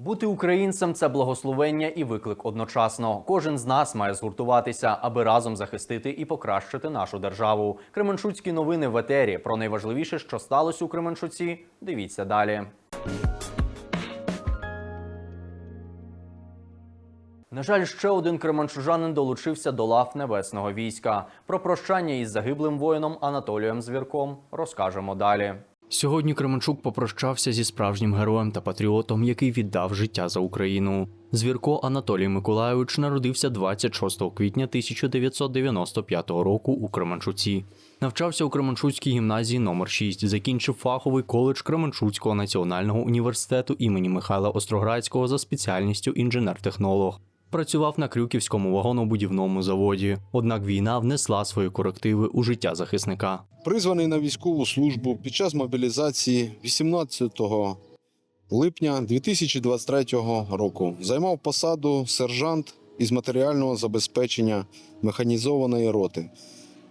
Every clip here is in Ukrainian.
Бути українцем це благословення і виклик одночасно. Кожен з нас має згуртуватися, аби разом захистити і покращити нашу державу. Кременчуцькі новини в етері. Про найважливіше, що сталося у Кременчуці. Дивіться далі. На жаль, ще один кременчужанин долучився до лав небесного війська. Про прощання із загиблим воїном Анатолієм Звірком розкажемо далі. Сьогодні Кременчук попрощався зі справжнім героєм та патріотом, який віддав життя за Україну. Звірко Анатолій Миколайович народився 26 квітня 1995 року у Кременчуці. Навчався у Кременчуцькій гімназії номер 6 закінчив фаховий коледж Кременчуцького національного університету імені Михайла Остроградського за спеціальністю інженер-технолог. Працював на Крюківському вагонобудівному заводі. Однак війна внесла свої корективи у життя захисника. Призваний на військову службу під час мобілізації 18 липня 2023 року займав посаду сержант із матеріального забезпечення механізованої роти.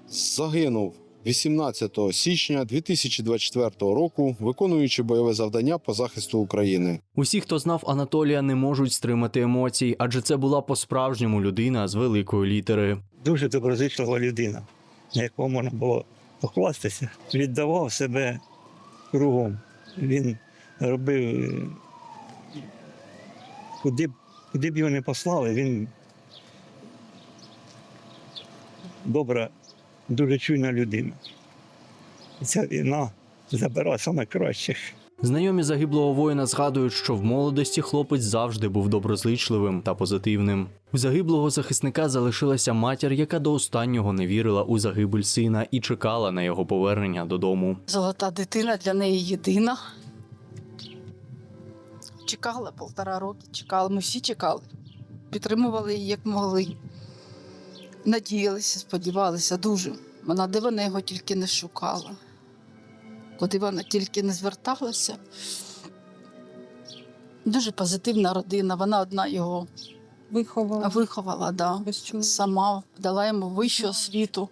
Загинув 18 січня 2024 року, виконуючи бойове завдання по захисту України. Усі, хто знав Анатолія, не можуть стримати емоцій, адже це була по-справжньому людина з великої літери. дуже доброзичлива людина, на якого можна було покластися. Віддавав себе кругом. Він робив, куди, б- куди б його не послали, він добра, дуже чуйна людина. І ця війна забирає саме кращих. Знайомі загиблого воїна згадують, що в молодості хлопець завжди був доброзичливим та позитивним. У загиблого захисника залишилася матір, яка до останнього не вірила у загибель сина і чекала на його повернення додому. Золота дитина для неї єдина. Чекала полтора роки, чекала. Ми всі чекали. Підтримували її як могли. Надіялися, сподівалися дуже. Вона де вона його тільки не шукала. Куди вона тільки не зверталася. Дуже позитивна родина. Вона одна його Виховала. виховала. Да. Сама дала йому вищу освіту.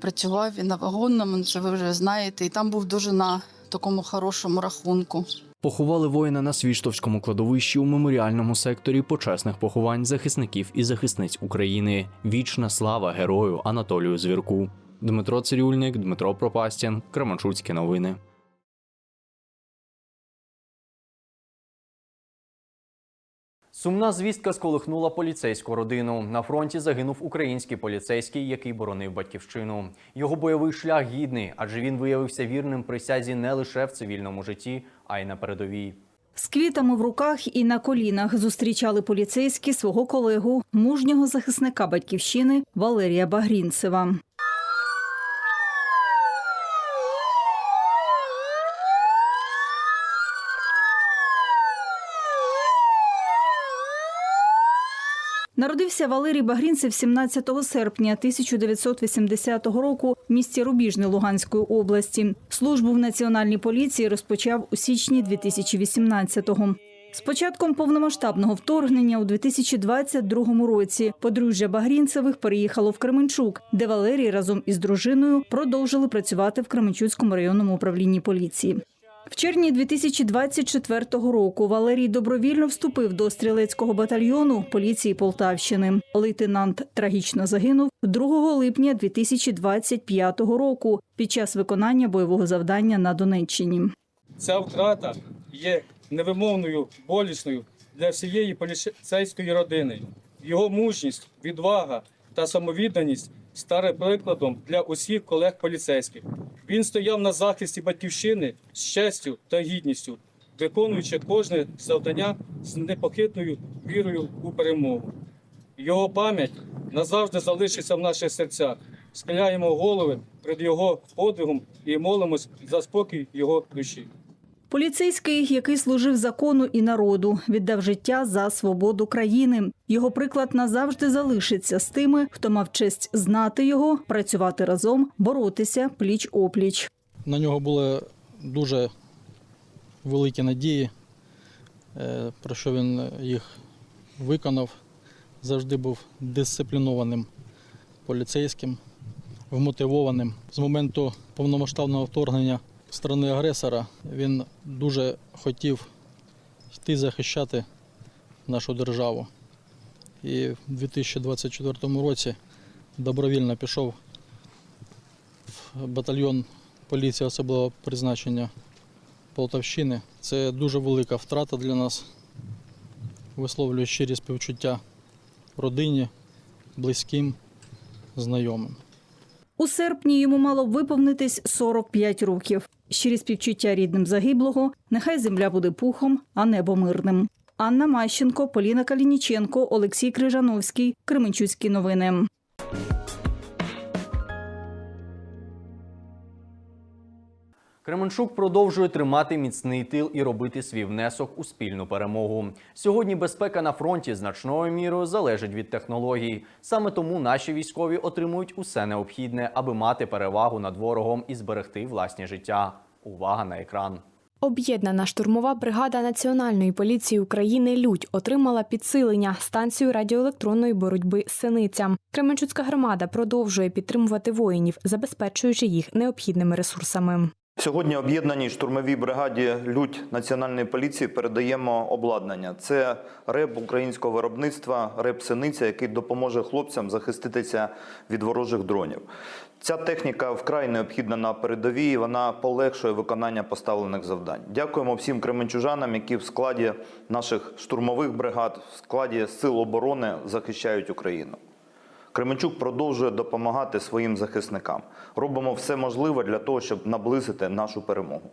Працював він на вагонному, це ви вже знаєте, і там був дуже на такому хорошому рахунку. Поховали воїна на Свіштовському кладовищі у меморіальному секторі почесних поховань захисників і захисниць України. Вічна слава герою Анатолію Звірку. Дмитро Цирюльник, Дмитро Пропастін, Кременчуцькі новини. Сумна звістка сколихнула поліцейську родину. На фронті загинув український поліцейський, який боронив батьківщину. Його бойовий шлях гідний, адже він виявився вірним присязі не лише в цивільному житті, а й на передовій. З квітами в руках і на колінах зустрічали поліцейські свого колегу, мужнього захисника батьківщини Валерія Багрінцева. Народився Валерій Багрінцев 17 серпня 1980 року в місті Рубіжне Луганської області. Службу в національній поліції розпочав у січні 2018-го. З початком повномасштабного вторгнення у 2022 році подружжя Багрінцевих переїхало в Кременчук, де Валерій разом із дружиною продовжили працювати в Кременчуцькому районному управлінні поліції. В червні 2024 року Валерій добровільно вступив до стрілецького батальйону поліції Полтавщини. Лейтенант трагічно загинув 2 липня 2025 року під час виконання бойового завдання на Донеччині. Ця втрата є невимовною болісною для всієї поліцейської родини. Його мужність, відвага та самовідданість стали прикладом для усіх колег поліцейських. Він стояв на захисті батьківщини з честю та гідністю, виконуючи кожне завдання з непохитною вірою у перемогу. Його пам'ять назавжди залишиться в наших серцях. Схиляємо голови перед його подвигом і молимось за спокій його душі. Поліцейський, який служив закону і народу, віддав життя за свободу країни. Його приклад назавжди залишиться з тими, хто мав честь знати його, працювати разом, боротися пліч опліч. На нього були дуже великі надії, е, про що він їх виконав. Завжди був дисциплінованим поліцейським, вмотивованим. З моменту повномасштабного вторгнення сторони агресора він дуже хотів, йти захищати нашу державу. І в 2024 році добровільно пішов в батальйон поліції особливого призначення Полтавщини. Це дуже велика втрата для нас. Висловлюю щирі співчуття родині, близьким, знайомим. У серпні йому мало виповнитись 45 років. Щирі співчуття рідним загиблого. Нехай земля буде пухом, а небо мирним. Анна Мащенко, Поліна Калініченко, Олексій Крижановський. Кременчуцькі новини. Кременчук продовжує тримати міцний тил і робити свій внесок у спільну перемогу. Сьогодні безпека на фронті значною мірою залежить від технологій. Саме тому наші військові отримують усе необхідне, аби мати перевагу над ворогом і зберегти власні життя. Увага на екран. Об'єднана штурмова бригада Національної поліції України Людь отримала підсилення станцію радіоелектронної боротьби Синиця. Кременчуцька громада продовжує підтримувати воїнів, забезпечуючи їх необхідними ресурсами. Сьогодні об'єднаній штурмовій бригаді Людь Національної поліції передаємо обладнання. Це реп українського виробництва, реп Синиця, який допоможе хлопцям захиститися від ворожих дронів. Ця техніка вкрай необхідна на передовій. Вона полегшує виконання поставлених завдань. Дякуємо всім кременчужанам, які в складі наших штурмових бригад, в складі сил оборони захищають Україну. Кременчук продовжує допомагати своїм захисникам. Робимо все можливе для того, щоб наблизити нашу перемогу.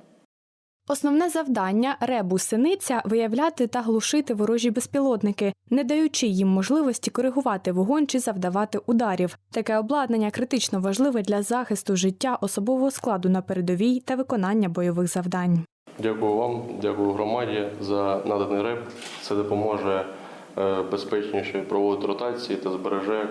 Основне завдання ребу Синиця виявляти та глушити ворожі безпілотники, не даючи їм можливості коригувати вогонь чи завдавати ударів. Таке обладнання критично важливе для захисту життя особового складу на передовій та виконання бойових завдань. Дякую вам, дякую громаді за наданий реп. Це допоможе безпечніше проводити ротації та збереже е,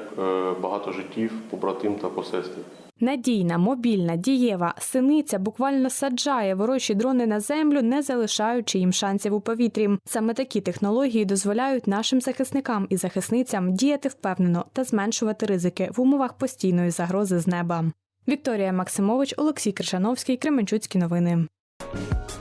багато життів, побратим та посестрів. Надійна, мобільна, дієва синиця буквально саджає ворожі дрони на землю, не залишаючи їм шансів у повітрі. Саме такі технології дозволяють нашим захисникам і захисницям діяти впевнено та зменшувати ризики в умовах постійної загрози з неба. Вікторія Максимович, Олексій Кришановський, Кременчуцькі новини. –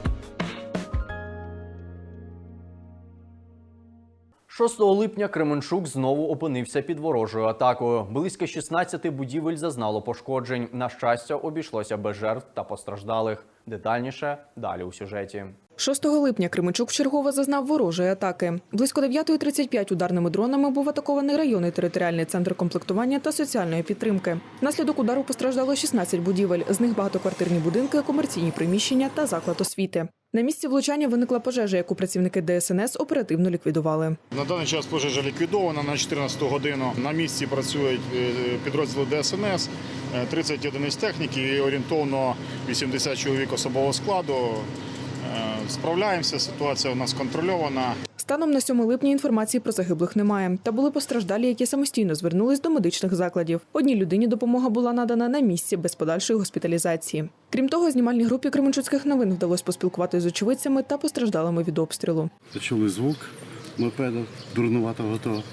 6 липня Кременчук знову опинився під ворожою атакою. Близько 16 будівель зазнало пошкоджень. На щастя, обійшлося без жертв та постраждалих. Детальніше далі у сюжеті. 6 липня Кременчук вчергово зазнав ворожої атаки. Близько 9.35 ударними дронами був атакований районний територіальний центр комплектування та соціальної підтримки. Внаслідок удару постраждало 16 будівель, з них багатоквартирні будинки, комерційні приміщення та заклад освіти. На місці влучання виникла пожежа, яку працівники ДСНС оперативно ліквідували. На даний час пожежа ліквідована на 14 годину. На місці працюють е, підрозділи ДСНС, е, 30 одиниць техніки і орієнтовно 80 чоловік особового складу. Е, Справляємося, ситуація у нас контрольована. Станом на 7 липня інформації про загиблих немає. Та були постраждалі, які самостійно звернулись до медичних закладів. Одній людині допомога була надана на місці без подальшої госпіталізації. Крім того, знімальній групі Кременчуцьких новин вдалося поспілкуватися з очевидцями та постраждалими від обстрілу. Почули звук мопеда, дурнуватого того.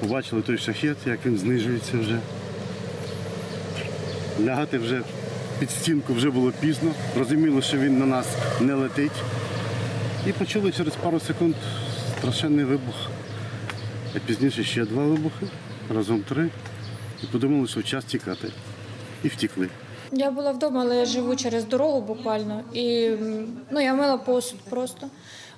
Побачили той шахет, як він знижується вже. Лягати вже під стінку вже було пізно. Розуміли, що він на нас не летить. І почули через пару секунд страшенний вибух. А пізніше ще два вибухи, разом три. І подумали, що час тікати. І втікли. Я була вдома, але я живу через дорогу буквально. І ну, я мила посуд просто.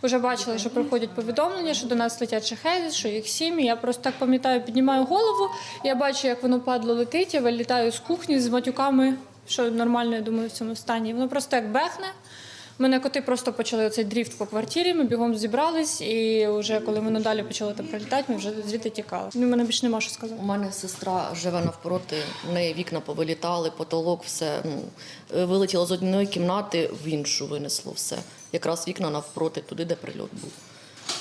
Вже бачила, що приходять повідомлення, що до нас летять шахеди, що їх сім. І Я просто так пам'ятаю, піднімаю голову. Я бачу, як воно падло летить. Я вилітаю з кухні з матюками, що нормально, я думаю, в цьому стані. Воно просто як бехне. Мене коти просто почали оцей дріфт по квартирі. Ми бігом зібрались, і вже коли воно далі почало там прилітати, ми вже звідти тікали. Ну, мене більше нема що сказати. У мене сестра живе навпроти, в неї вікна повилітали, потолок, все. Ну, е, вилетіло з однієї кімнати в іншу, винесло все. Якраз вікна навпроти, туди, де прильот був.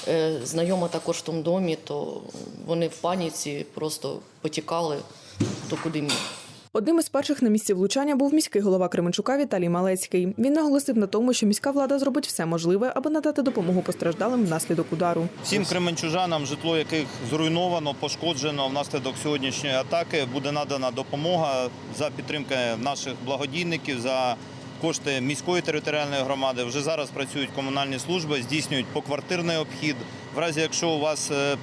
Е, Знайома також в тому домі, то вони в паніці просто потікали, хто куди міг. Одним із перших на місці влучання був міський голова Кременчука Віталій Малецький. Він наголосив на тому, що міська влада зробить все можливе, аби надати допомогу постраждалим внаслідок удару. Всім кременчужанам, житло яких зруйновано, пошкоджено внаслідок сьогоднішньої атаки, буде надана допомога за підтримки наших благодійників, за кошти міської територіальної громади. Вже зараз працюють комунальні служби, здійснюють поквартирний обхід. В разі, якщо у вас е,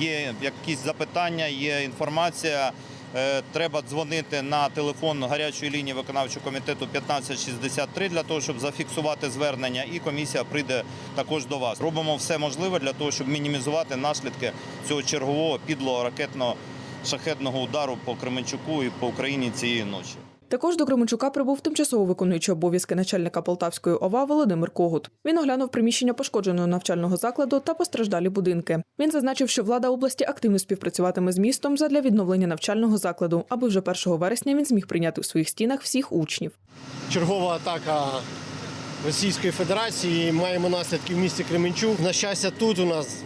є якісь запитання, є інформація, треба дзвонити на телефон гарячої лінії виконавчого комітету 1563 для того, щоб зафіксувати звернення, і комісія прийде також до вас. Робимо все можливе для того, щоб мінімізувати наслідки цього чергового підлого ракетного шахетного удару по Кременчуку і по Україні цієї ночі. Також до Кременчука прибув тимчасово виконуючий обов'язки начальника Полтавської ОВА Володимир Когут. Він оглянув приміщення пошкодженого навчального закладу та постраждалі будинки. Він зазначив, що влада області активно співпрацюватиме з містом задля відновлення навчального закладу, аби вже 1 вересня він зміг прийняти в своїх стінах всіх учнів. чергова атака Російської Федерації. Маємо наслідки в місті Кременчук. На щастя, тут у нас,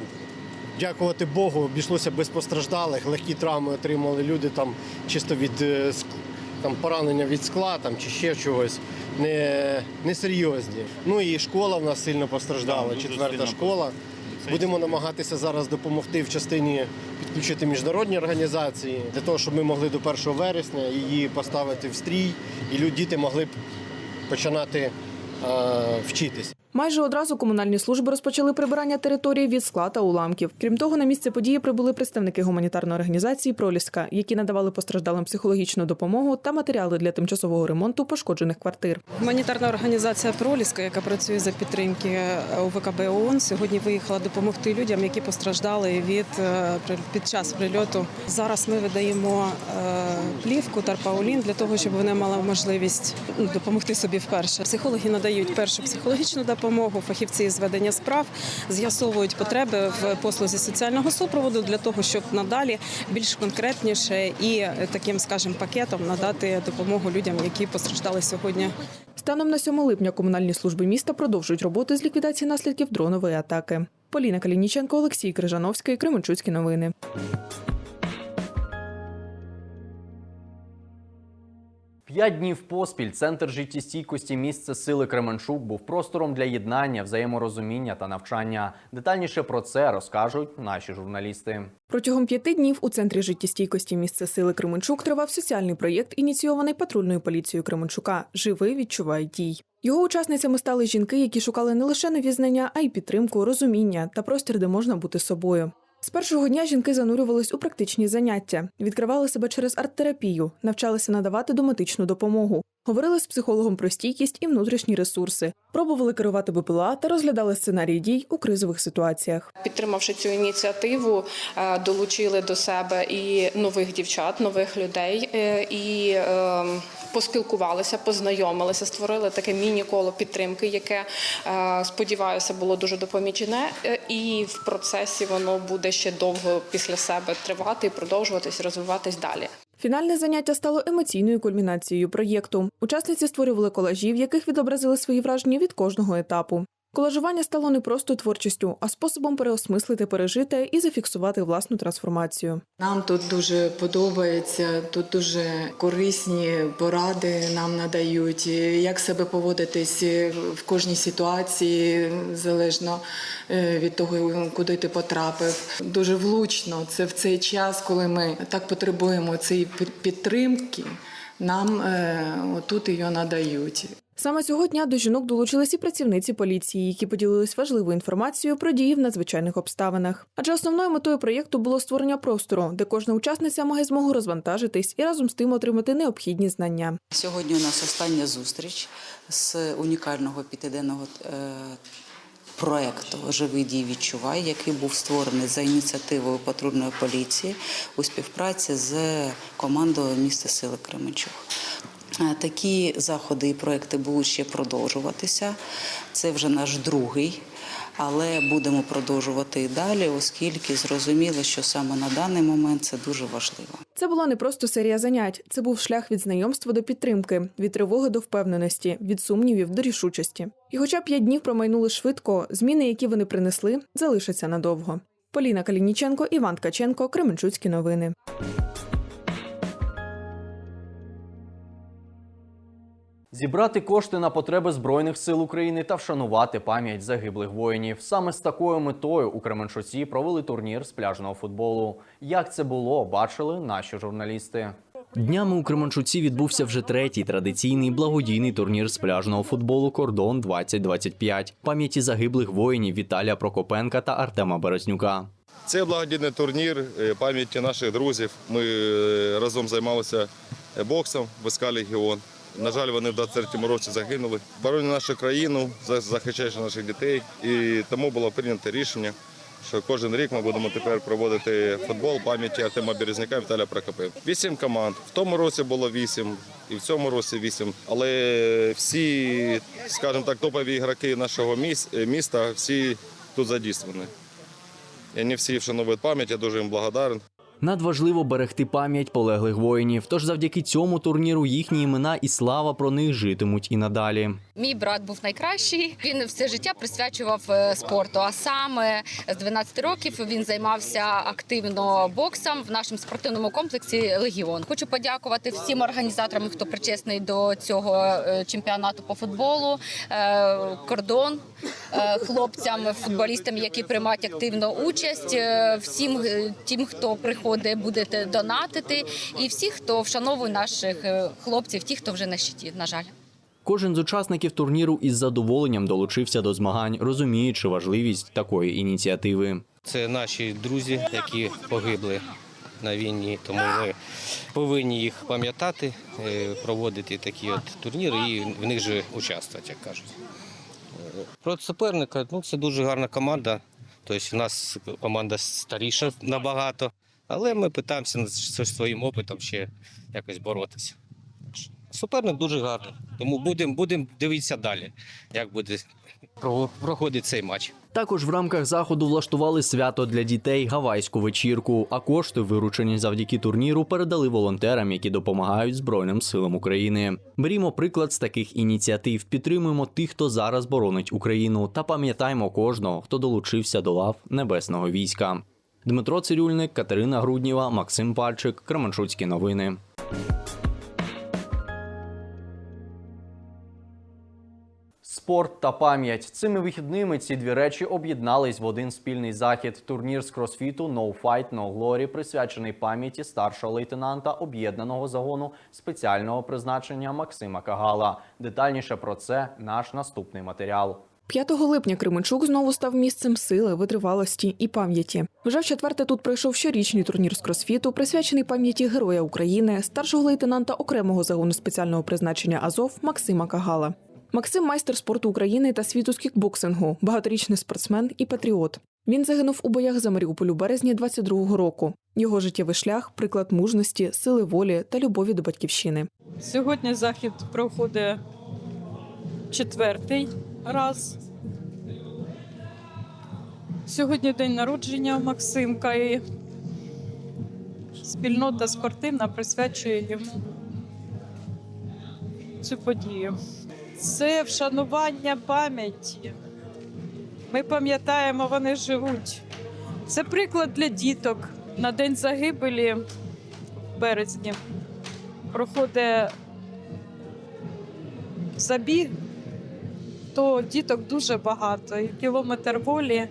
дякувати Богу, обійшлося без постраждалих. Легкі травми отримали люди там чисто від е, там, поранення від скла там, чи ще чогось. Не, не серйозні. Ну і школа в нас сильно постраждала, четверта школа. Будемо намагатися зараз допомогти в частині підключити міжнародні організації для того, щоб ми могли до 1 вересня її поставити в стрій, і діти могли б починати е, вчитись. Майже одразу комунальні служби розпочали прибирання території від скла та уламків. Крім того, на місце події прибули представники гуманітарної організації Проліска, які надавали постраждалим психологічну допомогу та матеріали для тимчасового ремонту пошкоджених квартир. Гуманітарна організація Проліска, яка працює за підтримки УВКБ ООН, сьогодні виїхала допомогти людям, які постраждали від е, під час прильоту. Зараз ми видаємо е, плівку тарпаулін для того, щоб вони мали можливість ну, допомогти собі вперше. Психологи надають першу психологічну допомогу, фахівці з ведення справ з'ясовують потреби в послузі соціального супроводу для того, щоб надалі більш конкретніше і таким, скажімо, пакетом надати допомогу людям, які постраждали сьогодні. Станом на 7 липня комунальні служби міста продовжують роботи з ліквідації наслідків дронової атаки. Поліна Калініченко, Олексій Крижановський, Кременчуцькі новини. П'ять днів поспіль центр життєстійкості місце сили Кременчук був простором для єднання, взаєморозуміння та навчання. Детальніше про це розкажуть наші журналісти. Протягом п'яти днів у центрі життєстійкості місце сили Кременчук тривав соціальний проєкт, ініційований патрульною поліцією Кременчука Живи, відчувай дій. Його учасницями стали жінки, які шукали не лише нові знання, а й підтримку, розуміння та простір, де можна бути собою. З першого дня жінки занурювались у практичні заняття, відкривали себе через арт-терапію, навчалися надавати доматичну допомогу, говорили з психологом про стійкість і внутрішні ресурси, пробували керувати БПЛА та розглядали сценарії дій у кризових ситуаціях. Підтримавши цю ініціативу, е, долучили до себе і нових дівчат, нових людей, е, і е, поспілкувалися, познайомилися, створили таке міні-коло підтримки, яке е, сподіваюся було дуже допомічне. Е, І в процесі воно буде ще довго після себе тривати і продовжуватись, розвиватись далі. Фінальне заняття стало емоційною кульмінацією проєкту. Учасниці створювали колажі, в яких відобразили свої враження від кожного етапу. Колажування стало не просто творчістю, а способом переосмислити пережите і зафіксувати власну трансформацію. Нам тут дуже подобається, тут дуже корисні поради нам надають, як себе поводитись в кожній ситуації, залежно е, від того, куди ти потрапив. Дуже влучно це в цей час, коли ми так потребуємо цієї під- підтримки. Нам е, тут її надають. Саме цього дня до жінок долучились і працівниці поліції, які поділились важливою інформацією про дії в надзвичайних обставинах. Адже основною метою проєкту було створення простору, де кожна учасниця має змогу розвантажитись і разом з тим отримати необхідні знання. Сьогодні у нас остання зустріч з унікального п'ятиденного е, проекту Живий дій відчувай, який був створений за ініціативою патрульної поліції у співпраці з командою міста Сили Кременчук. Е, Такі заходи і проекти будуть ще продовжуватися. Це вже наш другий, але будемо продовжувати і далі, оскільки зрозуміло, що саме на даний момент це дуже важливо. Це була не просто серія занять, це був шлях від знайомства до підтримки, від тривоги до впевненості, від сумнівів до рішучості. І хоча п'ять днів промайнули швидко, зміни, які вони принесли, залишаться надовго. Поліна Калініченко, Іван Ткаченко, Кременчуцькі новини. Зібрати кошти на потреби Збройних сил України та вшанувати пам'ять загиблих воїнів. Саме з такою метою у Кременчуці провели турнір з пляжного футболу. Як це було, бачили наші журналісти. Днями у Кременчуці відбувся вже третій традиційний благодійний турнір з пляжного футболу Кордон 2025 пам'яті загиблих воїнів Віталія Прокопенка та Артема Березнюка. Це благодійний турнір е, пам'яті наших друзів. Ми е, разом займалися боксом в СК Легіон. На жаль, вони в 23-му році загинули. Боронять нашу країну, захищаючи наших дітей. І тому було прийнято рішення, що кожен рік ми будемо тепер проводити футбол пам'яті Артема Березняка і Віталія Прокопенка. Вісім команд. В тому році було вісім, і в цьому році вісім. Але всі, скажімо так, топові ігроки нашого міста всі тут задійствовані. І вони всі вшановують пам'ять, я дуже їм благодарен. Надважливо берегти пам'ять полеглих воїнів. Тож завдяки цьому турніру їхні імена і слава про них житимуть і надалі. Мій брат був найкращий. Він все життя присвячував е, спорту. А саме з 12 років він займався активно боксом в нашому спортивному комплексі Легіон. Хочу подякувати всім організаторам, хто причесний до цього е, чемпіонату по футболу. е, Кордон хлопцям, футболістам, які приймають активну участь, всім тим, хто приходить, будете донатити, і всі, хто вшановує наших хлопців, ті, хто вже на щиті, на жаль. Кожен з учасників турніру із задоволенням долучився до змагань, розуміючи важливість такої ініціативи. Це наші друзі, які погибли на війні, тому ми повинні їх пам'ятати, е, проводити такі от турніри і в них же участвувати, як кажуть. Проти суперника ну, це дуже гарна команда. Тобто у нас команда старіша набагато, але ми намагаємося зі своїм опитом ще якось боротися. Суперник дуже гарний, тому будемо будем дивитися далі, як буде про- проходити цей матч. Також в рамках заходу влаштували свято для дітей гавайську вечірку. А кошти, виручені завдяки турніру, передали волонтерам, які допомагають Збройним силам України. Берімо приклад з таких ініціатив, підтримуємо тих, хто зараз боронить Україну, та пам'ятаємо кожного, хто долучився до лав небесного війська. Дмитро Цирюльник, Катерина Грудніва, Максим Пальчик, Кременчуцькі новини. Спорт та пам'ять цими вихідними ці дві речі об'єднались в один спільний захід. Турнір з кросфіту «No Fight, No Glory», присвячений пам'яті старшого лейтенанта об'єднаного загону спеціального призначення Максима Кагала. Детальніше про це наш наступний матеріал. 5 липня Кременчук знову став місцем сили, витривалості і пам'яті. Вже в четверте тут пройшов щорічний турнір з кросфіту, присвячений пам'яті Героя України, старшого лейтенанта окремого загону спеціального призначення Азов Максима Кагала. Максим майстер спорту України та світу з кікбоксингу, багаторічний спортсмен і патріот. Він загинув у боях за Маріуполь у березні 22-го року. Його життєвий шлях приклад мужності, сили волі та любові до батьківщини. Сьогодні захід проходить четвертий раз. Сьогодні день народження Максимка і спільнота спортивна присвячує йому цю подію. Це вшанування пам'яті. Ми пам'ятаємо, вони живуть. Це приклад для діток. На день загибелі в березні проходить забіг, то діток дуже багато. І кілометр волі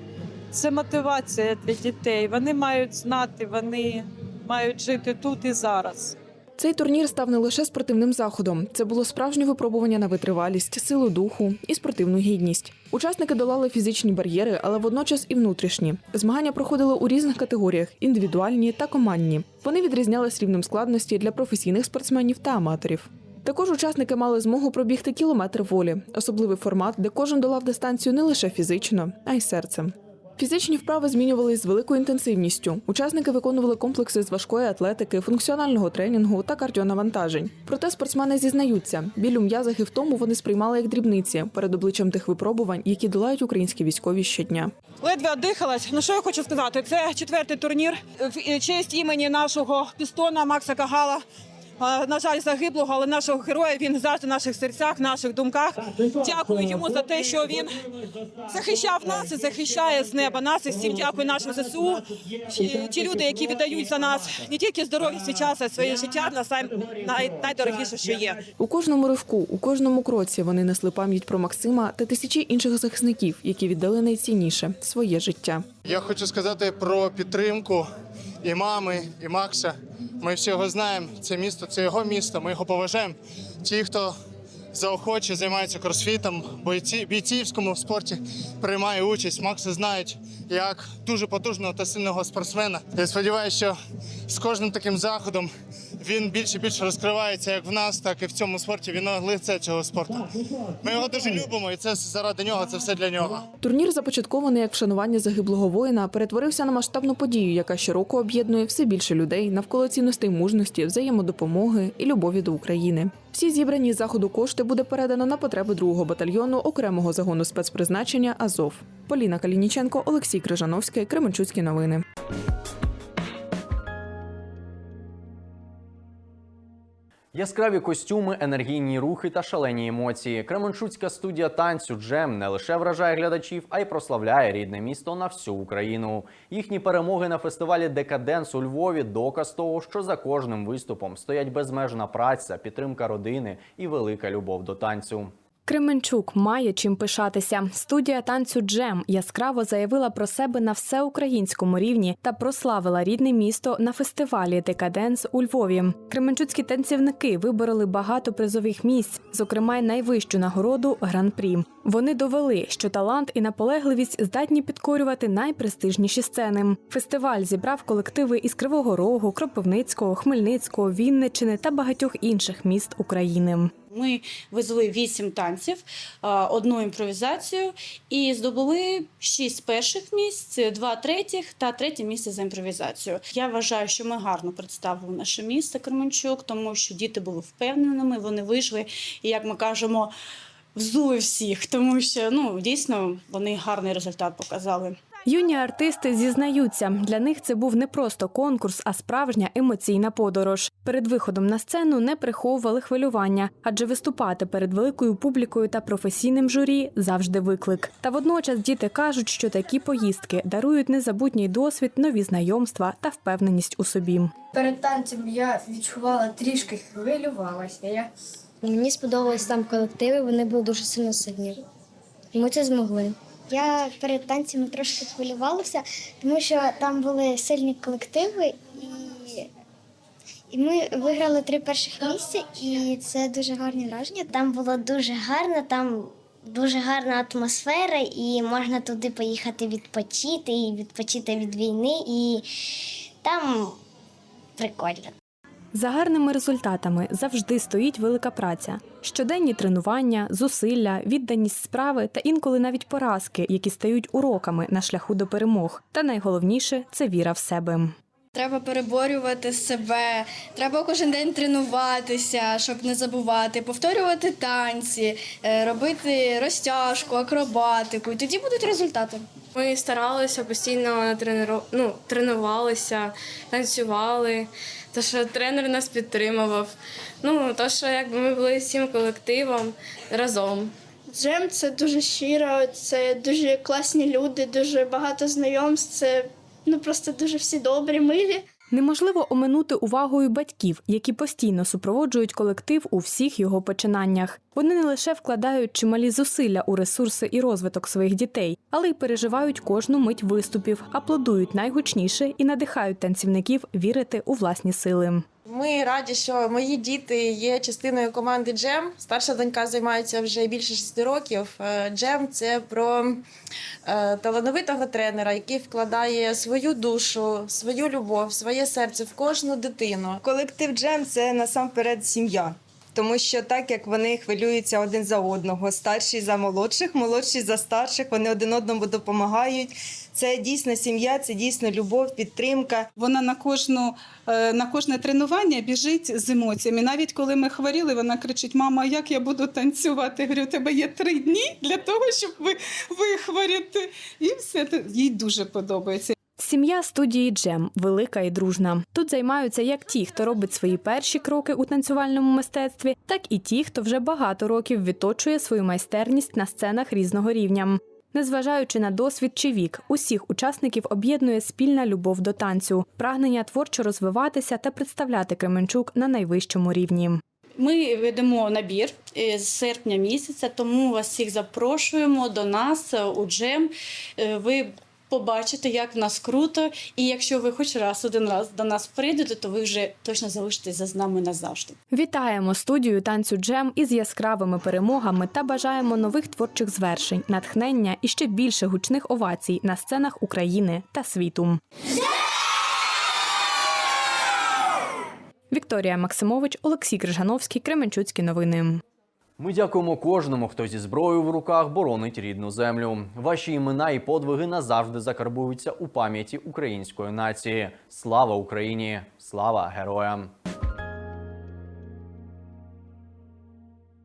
це мотивація для дітей. Вони мають знати, вони мають жити тут і зараз. Цей турнір став не лише спортивним заходом, це було справжнє випробування на витривалість, силу духу і спортивну гідність. Учасники долали фізичні бар'єри, але водночас і внутрішні. Змагання проходили у різних категоріях індивідуальні та командні. Вони відрізнялись рівнем складності для професійних спортсменів та аматорів. Також учасники мали змогу пробігти кілометр волі, особливий формат, де кожен долав дистанцію не лише фізично, а й серцем. Фізичні вправи змінювались з великою інтенсивністю. Учасники виконували комплекси з важкої атлетики, функціонального тренінгу та кардіонавантажень. Проте спортсмени зізнаються, біль у м'язах і в тому вони сприймали як дрібниці перед обличчям тих випробувань, які долають українські військові щодня. Ледве одихалась. Ну що я хочу сказати? Це четвертий турнір в честь імені нашого пістона Макса Кагала. А, На жаль, загиблого, але нашого героя він завжди в наших серцях, в наших думках. Дякую йому за те, що він захищав нас і захищає з неба нас. І всім дякую нашим ЗСУ. Ті- Ті люди, які віддають за нас не тільки здоров'я свій час, а й своє життя на сам най, найдорогіше, що є. У кожному ривку, у кожному кроці вони несли пам'ять про Максима та тисячі інших захисників, які віддали найцінніше своє життя. Я хочу сказати про підтримку і мами, і Макса. Ми всі його знаємо. Це місто, це його місто. Ми його поважаємо. Ті, хто заохоче займається кросфітом, бойці бійцівському спорті приймає участь. Макса знають як дуже потужного та сильного спортсмена. Я сподіваюся, що з кожним таким заходом він більше і більше розкривається як в нас, так і в цьому спорті. Він лице цього спорту. Ми його дуже любимо, і це заради нього, це все для нього. Турнір, започаткований як вшанування загиблого воїна, перетворився на масштабну подію, яка щороку об'єднує все більше людей навколо цінностей мужності, взаємодопомоги і любові до України. Всі зібрані з заходу кошти буде передано на потреби другого батальйону окремого загону спецпризначення Азов. Поліна Калініченко, Олексій Крижановський, Кременчуцькі новини. Яскраві костюми, енергійні рухи та шалені емоції. Кременчуцька студія танцю Джем не лише вражає глядачів, а й прославляє рідне місто на всю Україну. Їхні перемоги на фестивалі Декаденс у Львові доказ того, що за кожним виступом стоять безмежна праця, підтримка родини і велика любов до танцю. Кременчук має чим пишатися. Студія танцю Джем яскраво заявила про себе на всеукраїнському рівні та прославила рідне місто на фестивалі Декаденс у Львові. Кременчуцькі танцівники вибороли багато призових місць, зокрема й найвищу нагороду гран-прі. Вони довели, що талант і наполегливість здатні підкорювати найпрестижніші сцени. Фестиваль зібрав колективи із Кривого Рогу, Кропивницького, Хмельницького, Вінниччини та багатьох інших міст України. Ми везли вісім танців, одну імпровізацію і здобули шість перших місць, два третіх та третє місце за імпровізацію. Я вважаю, що ми гарно представили наше місто Кременчук, тому що діти були впевненими, вони вийшли, і як ми кажемо, взули всіх, тому що ну дійсно вони гарний результат показали. Юні артисти зізнаються, для них це був не просто конкурс, а справжня емоційна подорож. Перед виходом на сцену не приховували хвилювання, адже виступати перед великою публікою та професійним журі завжди виклик. Та водночас діти кажуть, що такі поїздки дарують незабутній досвід, нові знайомства та впевненість у собі. Перед танцем я відчувала трішки хвилювалася. Я... Мені сподобались там колективи, вони були дуже сильно сильні. Ми це змогли. Я перед танцями трошки хвилювалася, тому що там були сильні колективи, і, і ми виграли три перших місця, і це дуже гарні враження. Там було дуже гарно, там дуже гарна атмосфера, і можна туди поїхати відпочити, і відпочити від війни, і там прикольно. За гарними результатами завжди стоїть велика праця. Щоденні тренування, зусилля, відданість справи та інколи навіть поразки, які стають уроками на шляху до перемог. Та найголовніше це віра в себе. Треба переборювати себе, треба кожен день тренуватися, щоб не забувати, повторювати танці, е, робити розтяжку, акробатику, і тоді будуть результати. Ми старалися постійно тренеру... ну, тренувалися, танцювали. То, що тренер нас підтримував. Ну, то, що якби ми були всім колективом разом. Джем це дуже щиро, це дуже класні люди, дуже багато знайомств. Це ну просто дуже всі добрі, милі. Неможливо оминути увагою батьків, які постійно супроводжують колектив у всіх його починаннях. Вони не лише вкладають чималі зусилля у ресурси і розвиток своїх дітей, але й переживають кожну мить виступів, аплодують найгучніше і надихають танцівників вірити у власні сили. Ми раді, що мої діти є частиною команди Джем. Старша донька займається вже більше шести років. Е, Джем це про е, талановитого тренера, який вкладає свою душу, свою любов, своє серце в кожну дитину. Колектив Джем це насамперед сім'я. Тому що так як вони хвилюються один за одного, старші за молодших, молодші за старших, вони один одному допомагають. Це дійсно сім'я, це дійсно любов, підтримка. Вона на кожну е, на кожне тренування біжить з емоціями. Навіть коли ми хворіли, вона кричить: Мама, як я буду танцювати? Я говорю, у тебе є три дні для того, щоб ви вихворіти. І все їй дуже подобається. Сім'я студії Джем велика і дружна. Тут займаються як ті, хто робить свої перші кроки у танцювальному мистецтві, так і ті, хто вже багато років відточує свою майстерність на сценах різного рівня. Незважаючи на досвід чи вік, усіх учасників об'єднує спільна любов до танцю, прагнення творчо розвиватися та представляти Кременчук на найвищому рівні. Ми ведемо набір е, з серпня місяця, тому вас всіх запрошуємо до нас е, у джем. Е, Ви побачити, як в нас круто. І якщо ви хоч раз один раз до нас прийдете, то ви вже точно залишитеся з нами назавжди. Вітаємо студію танцю Джем із яскравими перемогами та бажаємо нових творчих звершень, натхнення і ще більше гучних овацій на сценах України та світу. Вікторія Максимович, Олексій Крижановський, Кременчуцькі новини. Ми дякуємо кожному, хто зі зброєю в руках боронить рідну землю. Ваші імена і подвиги назавжди закарбуються у пам'яті української нації. Слава Україні! Слава героям!